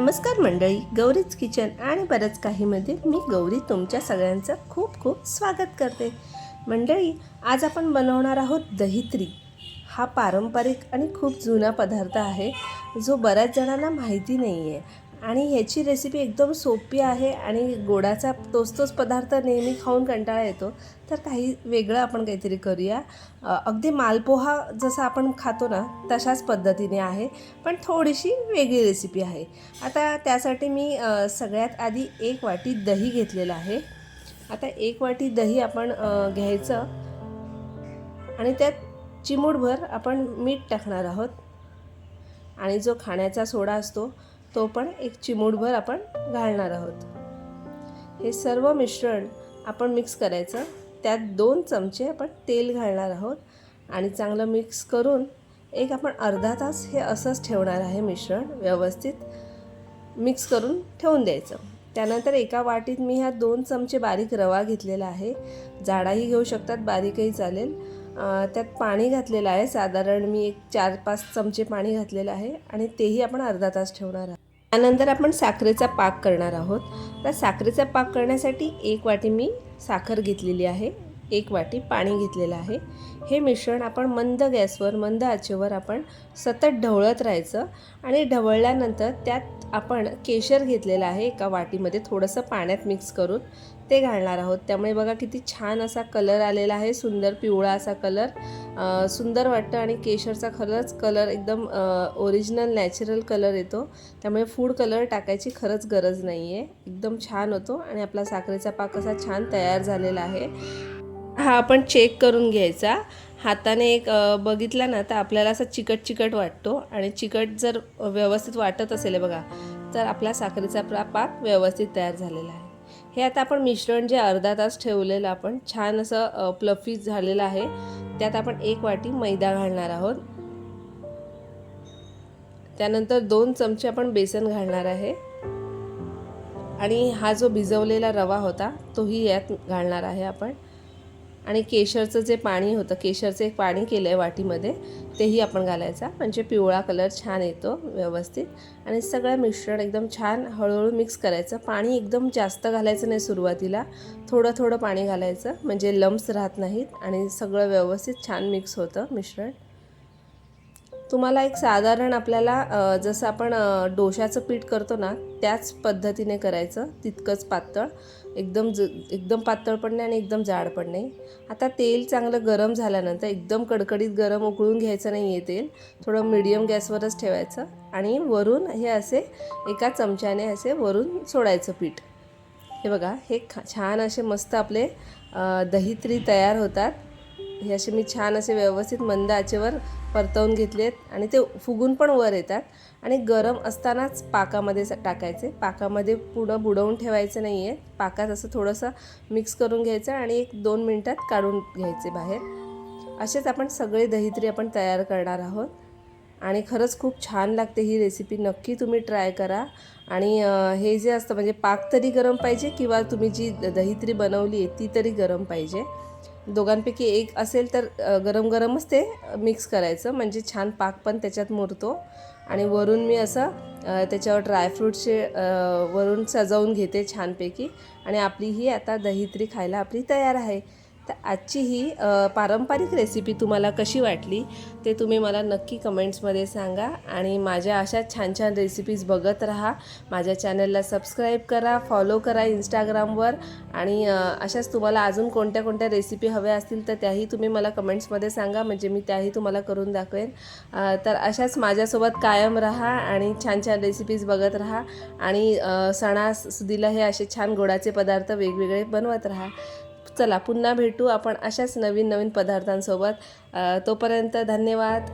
नमस्कार मंडळी गौरीच किचन आणि बरंच काहीमध्ये मी गौरी तुमच्या सगळ्यांचं खूप खूप स्वागत करते. मंडळी आज आपण बनवणार आहोत दहित्री हा पारंपरिक आणि खूप जुना पदार्थ आहे जो बऱ्याच जणांना माहिती नाही आहे आणि ह्याची रेसिपी एकदम सोपी आहे आणि गोडाचा तोच तोच पदार्थ नेहमी खाऊन कंटाळा येतो. तर काही वेगळं आपण काहीतरी करूया. अगदी मालपोहा जसा आपण खातो ना तशाच पद्धतीने आहे. पण थोडीशी वेगळी रेसिपी आहे. आता त्यासाठी मी सगळ्यात आधी एक वाटी दही घेतलेलं आहे. आता एक वाटी दही आपण घ्यायचं. आणि त्यात चिमूटभर आपण मीठ टाकणार आहोत. आणि जो खाण्याचा सोडा असतो तो पण एक चिमूटभर आपण घालणार आहोत. हे सर्व मिश्रण आपण मिक्स करायचं. त्यात दोन चमचे आपण तेल घालणार आहोत आणि चांगलं मिक्स करून एक आपण अर्धा तास हे असंच ठेवणार आहे मिश्रण व्यवस्थित मिक्स करून ठेवून द्यायचं. त्यानंतर एका वाटीत मी ह्या दोन चमचे बारीक रवा घेतलेला आहे. जाडाही घेऊ शकतात बारीकही चालेल. त्यात पाणी घातलेलं आहे. साधारण मी एक चार पाच चमचे पाणी घातलेलं आहे आणि तेही आपण अर्धा तास ठेवणार आहोत. त्यानंतर आपण साखरेचा पाक करणार आहोत. तर साखरेचा पाक करण्यासाठी एक वाटी मी साखर घेतलेली आहे. एक वाटी पाणी घेतलेलं आहे. हे मिश्रण आपण मंद गॅसवर मंद आचेवर आपण सतत ढवळत राहायचं आणि ढवळल्यानंतर त्यात आपण केशर घेतलेलं आहे एका वाटीमध्ये थोडंसं पाण्यात मिक्स करून ते घालणार आहोत. त्यामुळे बघा किती छान असा कलर आलेला आहे सुंदर पिवळा असा कलर. सुंदर वाटतं आणि केशरचा खरंच कलर एकदम ओरिजिनल नॅचरल कलर येतो. त्यामुळे फूड कलर टाकायची खरंच गरज नाही आहे एकदम छान होतो आणि आपला साखरेचा पाक असा छान तयार झालेला आहे. हा आपण चेक करून घ्यायचा. हाताने एक बघितला ना तर आपल्याला असा चिकट चिकट वाटतो. आणि चिकट जर व्यवस्थित वाटत असेल बघा तर आपला साखरेचा प्रा पाक व्यवस्थित तयार झालेला आहे. हे आता आपण मिश्रण जे अर्धा तास ठेवलेलं आपण छान असं प्लफी झालेलं आहे. त्यात आपण एक वाटी मैदा घालणार आहोत. त्यानंतर दोन चमचे आपण बेसन घालणार आहे. आणि हा जो भिजवलेला रवा होता तोही यात घालणार आहे आपण. आणि केशरचं जे पाणी होतं केशरचं एक पाणी केलं आहे वाटीमध्ये तेही आपण घालायचा. म्हणजे पिवळा कलर छान येतो व्यवस्थित. आणि सगळं मिश्रण एकदम छान हळूहळू मिक्स करायचं. पाणी एकदम जास्त घालायचं नाही सुरुवातीला. थोडं थोडं पाणी घालायचं. म्हणजे लम्स राहत नाहीत आणि सगळं व्यवस्थित छान मिक्स होतं मिश्रण. तुम्हाला एक साधारण आपल्याला जसं आपण डोशाचं पीठ करतो ना त्याच पद्धतीने करायचं तितकंच पातळ. एकदम ज एकदम पातळ पण नाही आणि एकदम जाड पण नाही. आता तेल चांगलं गरम झाल्यानंतर एकदम कडकडीत गरम उकळून घ्यायचं नाही आहे तेल. थोडं मिडियम गॅसवरच ठेवायचं आणि वरून हे असे एका चमच्याने असे वरून सोडायचं पीठ. हे बघा हे खा छान असे मस्त आपले दहीत्री तयार होतात. हे असे मी छान असे व्यवस्थित मंद आचेवर परतवून घेतलेत आणि ते फुगून पण वर येतात. आणि गरम असतानाच पाकामध्ये टाकायचे. पाकामध्ये पुढं बुडवून ठेवायचं नाही आहे पाकात असं थोडंसं मिक्स करून घ्यायचं आणि एक दोन मिनटात काढून घ्यायचे बाहेर. असेच आपण सगळे दहीत्री आपण तयार करणार आहोत. आणि खरंच खूप छान लागते ही रेसिपी नक्की तुम्ही ट्राय करा. आणि हे जे असतं म्हणजे पाक तरी गरम पाहिजे किंवा तुम्ही जी द- दहीत्री बनवली आहे ती तरी गरम पाहिजे. दोघांपैकी एक असेल तर गरम गरमच ते मिक्स करायचं. म्हणजे छान पाक पण त्याच्यात मुरतो. आणि वरून मी असं त्याच्यावर ड्रायफ्रूटचे वरून सजवून घेते छानपैकी. आणि आपली ही आता दहीत्री खायला आपली तयार आहे. तर आजची ही पारंपरिक रेसिपी तुम्हाला कशी वाटली ते तुम्ही मला नक्की कमेंट्समध्ये सांगा आणि माझ्या अशा छान छान रेसिपीज बघत राहा. माझ्या चॅनलला सबस्क्राईब करा फॉलो करा इंस्टाग्रामवर आणि अशाच तुम्हाला अजून कोणत्या कोणत्या रेसिपी हव्या असतील तर त्याही तुम्ही मला कमेंट्समध्ये सांगा म्हणजे मी त्याही तुम्हाला करून दाखवेन. तर अशाच माझ्यासोबत कायम राहा आणि छान छान रेसिपीज बघत राहा आणि सणासुदीला हे असे छान गोडाचे पदार्थ वेगवेगळे बनवत राहा. चला पुन्हा भेटू आपण अशाच नवीन नवीन पदार्थांसोबत तोपर्यंत धन्यवाद.